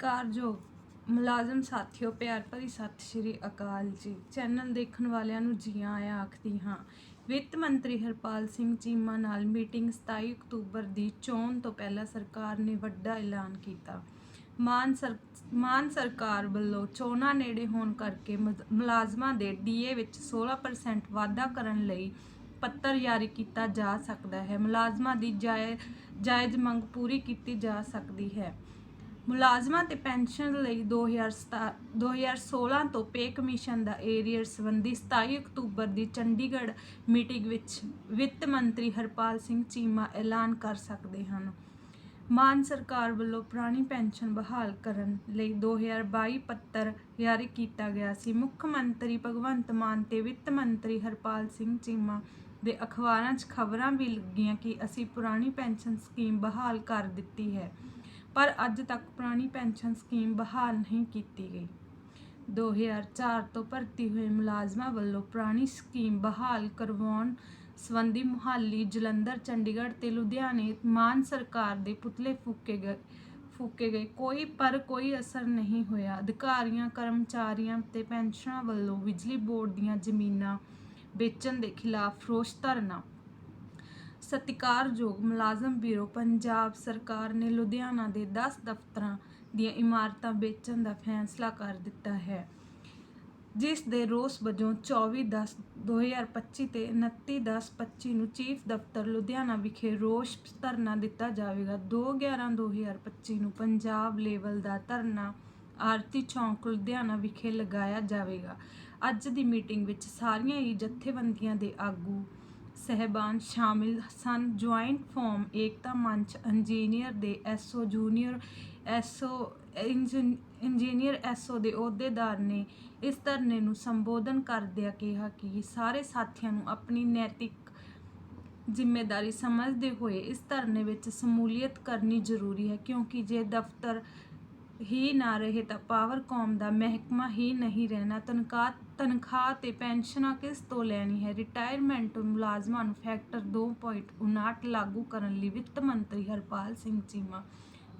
ਸਤਿਕਾਰਯੋਗ ਮੁਲਾਜ਼ਮ ਸਾਥੀਓ, ਪਿਆਰ ਭਰੀ ਸਤਿ ਸ਼੍ਰੀ ਅਕਾਲ ਜੀ। ਚੈਨਲ ਦੇਖਣ ਵਾਲਿਆਂ ਨੂੰ ਜੀ ਆਇਆਂ ਆਖਦੀ ਹਾਂ। ਵਿੱਤ ਮੰਤਰੀ ਹਰਪਾਲ ਸਿੰਘ ਚੀਮਾ ਨਾਲ ਮੀਟਿੰਗ 27 ਅਕਤੂਬਰ ਦੀ ਚੋਣ ਤੋਂ ਪਹਿਲਾਂ ਸਰਕਾਰ ਨੇ ਵੱਡਾ ਐਲਾਨ ਕੀਤਾ। ਮਾਨ ਸਰ, ਮਾਨ ਸਰਕਾਰ ਵੱਲੋਂ ਚੋਣਾਂ ਨੇੜੇ ਹੋਣ ਕਰਕੇ ਮੁਲਾਜ਼ਮਾਂ ਦੇ ਡੀਏ ਵਿੱਚ 16% ਵਾਧਾ ਕਰਨ ਲਈ ਪੱਤਰ ਜਾਰੀ ਕੀਤਾ ਜਾ ਸਕਦਾ ਹੈ। ਮੁਲਾਜ਼ਮਾਂ ਦੀ ਜਾਇ- ਜਾਇਜ਼ ਮੰਗ ਪੂਰੀ ਕੀਤੀ ਜਾ ਸਕਦੀ ਹੈ। ਮੁਲਾਜ਼ਮਾਂ ਤੇ ਪੈਨਸ਼ਨ ਲਈ 2017 2016 ਤੋਂ ਪੇ ਕਮਿਸ਼ਨ ਦਾ ਏਰੀਅਰ ਸੰਬੰਧੀ 27 ਅਕਤੂਬਰ ਦੀ ਚੰਡੀਗੜ੍ਹ ਮੀਟਿੰਗ ਵਿੱਚ ਵਿੱਤ ਮੰਤਰੀ ਹਰਪਾਲ ਸਿੰਘ ਚੀਮਾ ਐਲਾਨ ਕਰ ਸਕਦੇ ਹਨ। ਮਾਨ ਸਰਕਾਰ ਵੱਲੋਂ ਪੁਰਾਣੀ ਪੈਨਸ਼ਨ ਬਹਾਲ ਕਰਨ ਲਈ 2022 ਪੱਤਰ ਜਾਰੀ ਕੀਤਾ ਗਿਆ ਸੀ। ਮੁੱਖ ਮੰਤਰੀ ਭਗਵੰਤ ਮਾਨ ਤੇ ਵਿੱਤ ਮੰਤਰੀ ਹਰਪਾਲ ਸਿੰਘ ਚੀਮਾ ਦੇ ਅਖਬਾਰਾਂ 'ਚ ਖਬਰਾਂ ਵੀ ਲੱਗੀਆਂ ਕਿ ਅਸੀਂ ਪੁਰਾਣੀ ਪੈਨਸ਼ਨ ਸਕੀਮ ਬਹਾਲ ਕਰ ਦਿੱਤੀ ਹੈ। ਪਰ ਅੱਜ ਤੱਕ ਪੁਰਾਣੀ ਪੈਨਸ਼ਨ ਸਕੀਮ ਬਹਾਲ ਨਹੀਂ ਕੀਤੀ ਗਈ। 2004 ਤੋਂ ਭਰਤੀ ਹੋਏ ਮੁਲਾਜ਼ਮਾਂ ਵੱਲੋਂ ਪੁਰਾਣੀ ਸਕੀਮ ਬਹਾਲ ਕਰਵਾਉਣ ਸੰਬੰਧੀ ਮੁਹਾਲੀ, ਜਲੰਧਰ, ਚੰਡੀਗੜ੍ਹ ਤੇ ਲੁਧਿਆਣੇ ਮਾਨ ਸਰਕਾਰ ਦੇ ਪੁਤਲੇ ਫੂਕੇ ਗਏ ਫੂਕੇ ਗਏ। ਕੋਈ ਪਰ ਕੋਈ ਅਸਰ ਨਹੀਂ ਹੋਇਆ। ਅਧਿਕਾਰੀਆਂ, ਕਰਮਚਾਰੀਆਂ ਤੇ ਪੈਨਸ਼ਨਾਂ ਵੱਲੋਂ ਬਿਜਲੀ ਬੋਰਡ ਦੀਆਂ ਜ਼ਮੀਨਾਂ ਵੇਚਣ ਦੇ ਖਿਲਾਫ ਰੋਸ ਧਰਨਾ ਸਤਿਕਾਰਯੋਗ ਮੁਲਾਜ਼ਮ ਬਿਊਰੋ, ਪੰਜਾਬ ਸਰਕਾਰ ਨੇ ਲੁਧਿਆਣਾ ਦੇ 10 ਦਫ਼ਤਰਾਂ ਦੀਆਂ ਇਮਾਰਤਾਂ ਵੇਚਣ ਦਾ ਫੈਸਲਾ ਕਰ ਦਿੱਤਾ ਹੈ, ਜਿਸ ਦੇ ਰੋਸ ਵਜੋਂ 24/10/2025 ਤੇ 29/10/25 ਨੂੰ ਚੀਫ ਦਫ਼ਤਰ ਲੁਧਿਆਣਾ ਵਿਖੇ ਰੋਸ ਧਰਨਾ ਦਿੱਤਾ ਜਾਵੇਗਾ। 2/11/2025 ਨੂੰ ਪੰਜਾਬ ਲੈਵਲ ਦਾ ਧਰਨਾ ਆਰਤੀ ਚੌਂਕ ਲੁਧਿਆਣਾ ਵਿਖੇ ਲਗਾਇਆ ਜਾਵੇਗਾ। ਅੱਜ ਦੀ ਮੀਟਿੰਗ ਵਿੱਚ ਸਾਰੀਆਂ ਹੀ ਜਥੇਬੰਦੀਆਂ ਦੇ ਆਗੂ ਸਹਿਬਾਨ ਸ਼ਾਮਿਲ ਸਨ। ਜੁਆਇੰਟ ਫਾਰਮ ਏਕਤਾ ਮੰਚ ਇੰਜੀਨੀਅਰ ਦੇ SO junior SO engineer SO ਦੇ ਅਹੁਦੇਦਾਰ ਨੇ ਇਸ ਧਰਨੇ ਨੂੰ ਸੰਬੋਧਨ ਕਰਦਿਆਂ ਕਿਹਾ ਕਿ ਸਾਰੇ ਸਾਥੀਆਂ ਨੂੰ ਆਪਣੀ ਨੈਤਿਕ ਜ਼ਿੰਮੇਵਾਰੀ ਸਮਝਦੇ ਹੋਏ ਇਸ ਧਰਨੇ ਵਿੱਚ ਸ਼ਮੂਲੀਅਤ ਕਰਨੀ ਜ਼ਰੂਰੀ ਹੈ, ਕਿਉਂਕਿ ਜੇ ਦਫ਼ਤਰ ਹੀ ਨਾ ਰਹੇ ਤਾਂ ਪਾਵਰਕੌਮ ਦਾ ਮਹਿਕਮਾ ਹੀ ਨਹੀਂ ਰਹਿਣਾ। ਤਨਖਾਹ ਤਨਖਾਹ ਤੇ ਪੈਨਸ਼ਨਾਂ ਕਿਸ ਤੋਂ ਲੈਣੀ ਹੈ? ਰਿਟਾਇਰਮੈਂਟ ਮੁਲਾਜ਼ਮਾਂ ਨੂੰ ਫੈਕਟਰ 2.59 ਲਾਗੂ ਕਰਨ ਲਈ ਵਿੱਤ ਮੰਤਰੀ ਹਰਪਾਲ ਸਿੰਘ ਚੀਮਾ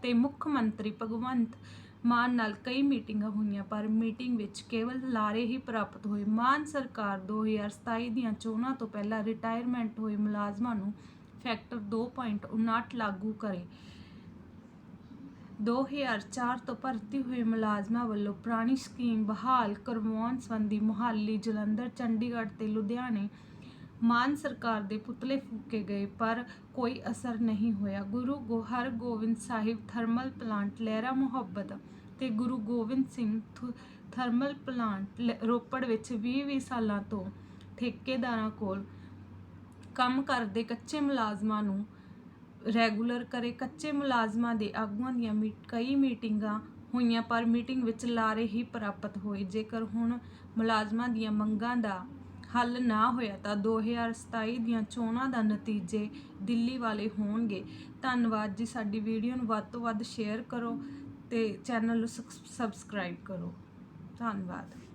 ਤੇ ਮੁੱਖ ਮੰਤਰੀ ਭਗਵੰਤ ਮਾਨ ਨਾਲ ਕਈ ਮੀਟਿੰਗਾਂ ਹੋਈਆਂ, ਪਰ ਮੀਟਿੰਗ ਵਿੱਚ ਕੇਵਲ ਲਾਰੇ ਹੀ ਪ੍ਰਾਪਤ ਹੋਏ। ਮਾਨ ਸਰਕਾਰ 2027 ਦੀਆਂ ਚੋਣਾਂ ਤੋਂ ਪਹਿਲਾਂ ਰਿਟਾਇਰਮੈਂਟ ਹੋਏ ਮੁਲਾਜ਼ਮਾਂ ਨੂੰ ਫੈਕਟਰ 2.59 ਲਾਗੂ ਕਰੇ। 2004 ਤੋਂ ਭਰਤੀ ਹੋਏ ਮੁਲਾਜ਼ਮਾਂ ਵੱਲੋਂ ਪੁਰਾਣੀ ਸਕੀਮ ਬਹਾਲ ਕਰਵਾਉਣ ਸੰਬੰਧੀ ਮੁਹਾਲੀ ਜਲੰਧਰ, ਚੰਡੀਗੜ੍ਹ ਤੇ ਲੁਧਿਆਣੇ ਮਾਨ ਸਰਕਾਰ ਦੇ ਪੁਤਲੇ ਫੂਕੇ ਗਏ, ਪਰ ਕੋਈ ਅਸਰ ਨਹੀਂ ਹੋਇਆ। ਗੁਰੂ ਗੋ, ਹਰਗੋਬਿੰਦ ਸਾਹਿਬ ਥਰਮਲ ਪਲਾਂਟ ਲਹਿਰਾ ਮੁਹੱਬਤ ਤੇ ਗੁਰੂ ਗੋਬਿੰਦ ਸਿੰਘ ਥਰਮਲ ਪਲਾਂਟ ਲ- ਰੋਪੜ ਵਿੱਚ 20-20 ਸਾਲਾਂ ਤੋਂ ਠੇਕੇਦਾਰਾਂ ਕੋਲ ਕੰਮ ਕਰਦੇ ਕੱਚੇ ਮੁਲਾਜ਼ਮਾਂ ਨੂੰ ਰੈਗੂਲਰ ਕਰੇ, ਕੱਚੇ ਮੁਲਾਜ਼ਮਾਂ ਦੇ ਆਗੂਆਂ ਦੀਆਂ ਮੀ- ਕਈ ਮੀਟਿੰਗਾਂ ਹੋਈਆਂ ਪਰ ਮੀਟਿੰਗ ਵਿੱਚ ਲਾਰੇ ਹੀ ਪ੍ਰਾਪਤ ਹੋਏ। ਜੇਕਰ ਹੁਣ ਮੁਲਾਜ਼ਮਾਂ ਦੀਆਂ ਮੰਗਾਂ ਦਾ ਹੱਲ ਨਾ ਹੋਇਆ ਤਾਂ 2027 ਦੀਆਂ ਚੋਣਾਂ ਦਾ ਨਤੀਜੇ ਦਿੱਲੀ ਵਾਲੇ ਹੋਣਗੇ। ਧੰਨਵਾਦ ਜੀ, ਸਾਡੀ ਵੀਡੀਓ ਨੂੰ ਵੱਧ ਤੋਂ ਵੱਧ ਸ਼ੇਅਰ ਕਰੋ ਤੇ ਚੈਨਲ ਨੂੰ ਸਬਸਕ੍ਰਾਈਬ ਕਰੋ। ਧੰਨਵਾਦ।